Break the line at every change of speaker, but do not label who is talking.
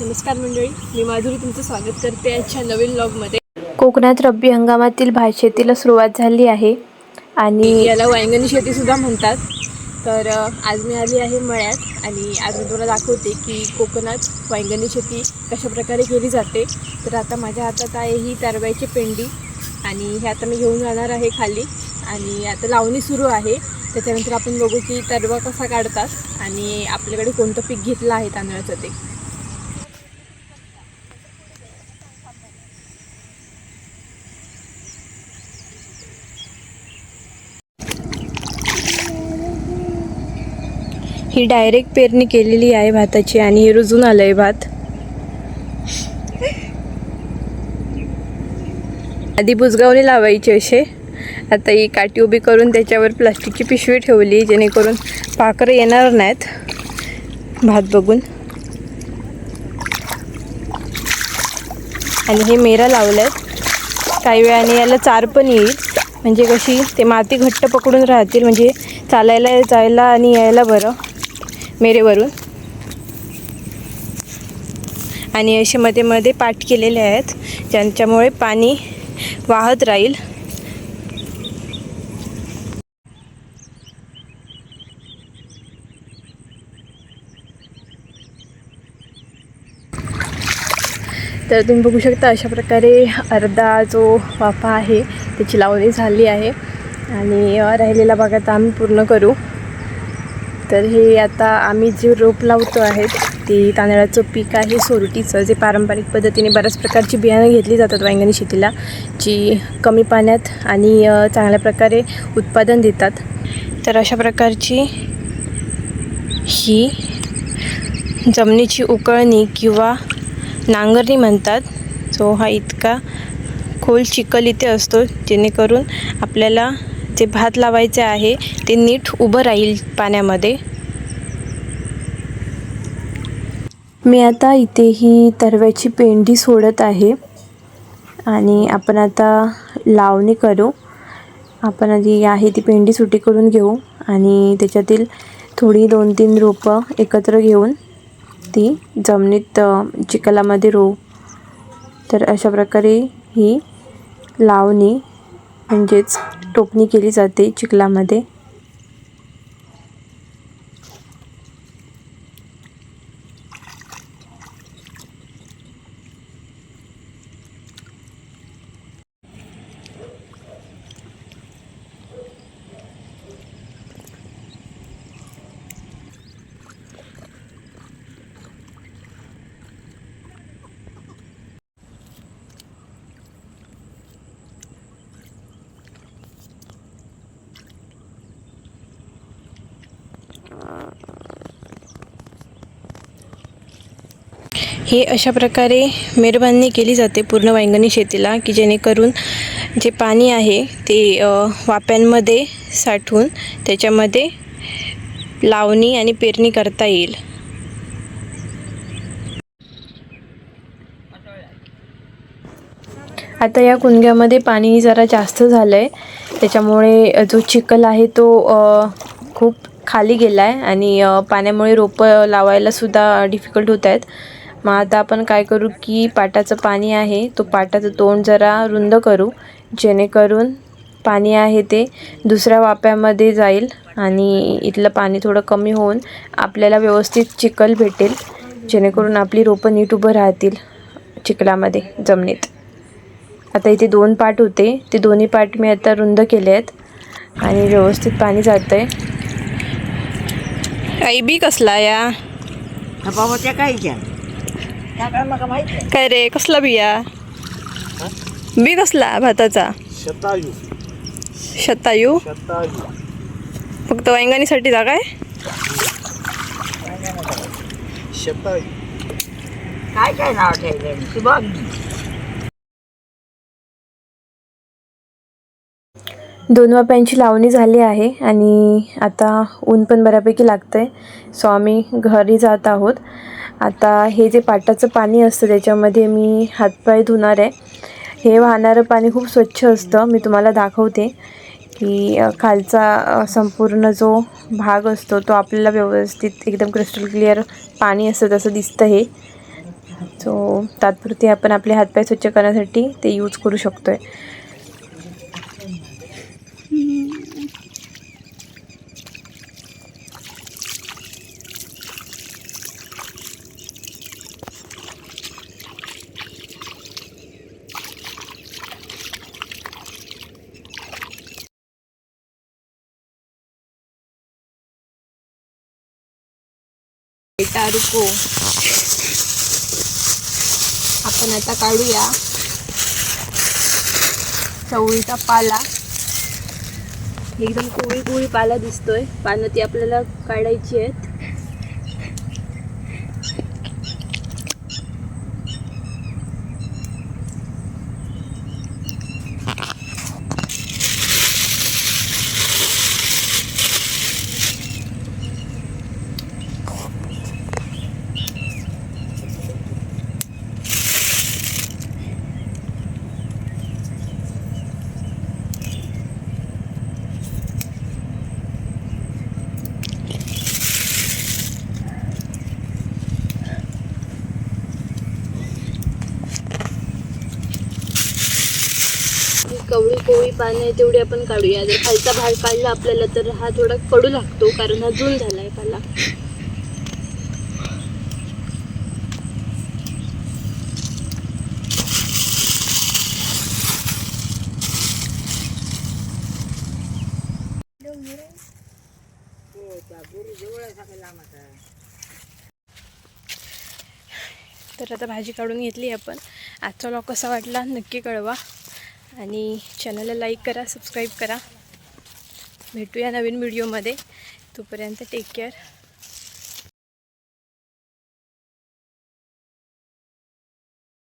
नमस्कार मंडळी मी माधुरी तुमचं स्वागत करते आजच्या नवीन ब्लॉगमध्ये
कोकणात रब्बी हंगामातील भात शेतीला सुरुवात झाली आहे आणि
याला वांगणी शेतीसुद्धा म्हणतात. तर आज मी आली आहे मळ्यात आणि आज मी तुम्हाला दाखवते की कोकणात वांगणी शेती कशा प्रकारे केली जाते. तर आता माझ्या हातात आहे ही तरव्याची पेंडी आणि हे आता मी घेऊन जाणार आहे खाली. आणि आता लावणी सुरू आहे. त्याच्यानंतर आपण बघू की तरवा कसा काढतात आणि आपल्याकडे कोणतं पीक घेतलं आहे तांदळाचं ते.
ही डायरेक्ट पेरणी केलेली आहे भाताची आणि हे रुजून आलं आहे भात. आधी बुजगावणी लावायचे असे. आता ही काठी उभी करून त्याच्यावर प्लास्टिकची पिशवी ठेवली जेणेकरून पाखरं येणार नाहीत. भात बघून. आणि हे मेरा लावल्यात काही वेळाने याला चार पण येईल. म्हणजे कशी ते माती घट्ट पकडून राहतील म्हणजे चालायला जायला आणि यायला बरं. मेरेवरून. आणि असे मध्ये मध्ये पाठ केलेले आहेत. ज्यांच्यामुळे पाणी वाहत राहील. तर तुम्ही बघू शकता अशा प्रकारे अर्धा जो वाफा आहे त्याची लावणी झाली आहे. आणि राहिलेला भागात आम्ही पूर्ण करू. तर हे आता आम्ही जे रोप लावतो आहेत ते तांदळाचं पीक आहे सोरटीचं जे पारंपरिक पद्धतीने बऱ्याच प्रकारची बियाणं घेतली जातात वांगणी शेतीला जी कमी पाण्यात आणि चांगल्या प्रकारे उत्पादन देतात. तर अशा प्रकारची ही जमिनीची उकळणी किंवा नांगरणी म्हणतात जो हा इतका खोल चिखल इथे असतो जेणेकरून आपल्याला जे भात लावायचे आहे ते नीट उभं राहील पाण्यामध्ये. मी आता इथे ही तरव्याची पेंडी सोडत आहे. आणि आपण आता लावणी करू. आपण आधी आहे ती पेंडी सुटी करून घेऊ आणि त्याच्यातील थोडी दोन तीन रोपं एकत्र घेऊन ती जमिनीत चिखलामध्ये रोवू. तर अशा प्रकारे ही लावणी म्हणजेच टोपणी केली जाते चिखलामध्ये. हे अशा प्रकारे मेहरबानी केली जाते पूर्ण वांगणी शेतीला की जेणेकरून जे पाणी आहे ते वाप्यांमध्ये साठवून त्याच्यामध्ये लावणी आणि पेरणी करता येईल. आता या कुंडग्यामध्ये पाणी जरा जास्त झालं आहे त्याच्यामुळे जो चिखल आहे तो खूप खाली गेला आहे आणि पाण्यामुळे रोपं लावायला सुद्धा डिफिकल्ट होत आहेत. मग आता आपण काय करू की पाटाचं पाणी आहे तो पाटाचं तोंड जरा रुंद करू जेणेकरून पाणी आहे ते दुसऱ्या वाप्यामध्ये जाईल आणि इथलं पाणी थोडं कमी होऊन आपल्याला व्यवस्थित चिखल भेटेल जेणेकरून आपली रोपं नीट उभं राहतील चिखलामध्ये जमिनीत. आता इथे दोन पाट होते ते दोन्ही पाट मी आता रुंद केले आहेत आणि व्यवस्थित पाणी जातं आहे आई बी कसला या?
बाबा त्या कायच्या त्या काय
काय रे कसला बिया? बी कसला भाताचा?
शतायू.
शतायू? फक्त वांगणीसाठी जागा आहे
शतायू.
काय काय नाव ठेवलं तू बघ.
दोन वाप्यांची लावणी झाली आहे आणि आता ऊन पण बऱ्यापैकी लागतं आहे सो आम्ही घरी जात आहोत. आता हे जे पाटाचं पाणी असतं त्याच्यामध्ये मी हातपाय धुणार आहे. हे वाहणारं पाणी खूप स्वच्छ असतं. मी तुम्हाला दाखवते की खालचा संपूर्ण जो भाग असतो तो आपल्याला व्यवस्थित एकदम क्रिस्टल क्लिअर पाणी असतं तसं दिसतं हे. सो तात्पुरती आपण आपले हातपाय स्वच्छ करण्यासाठी ते यूज करू शकतो आहे
बेटा रुको. आपण आता काढूया. चवळीचा पाला.
एकदम कोळी कोळी पाला दिसतोय. पानं ती आपल्याला काढायची आहेत. पानं आहे तेवढी आपण काढूया. जर खालचा भाग काढला आपल्याला तर हा थोडा कडू लागतो कारण हा जून झालाय पाला तर आता भाजी काढून घेतली आपण. आजचा लॉक कसा वाटला नक्की कळवा. आणि चॅनलला लाईक करा सबस्क्राईब करा. भेटूया नवीन व्हिडिओमध्ये. तोपर्यंत टेक केअर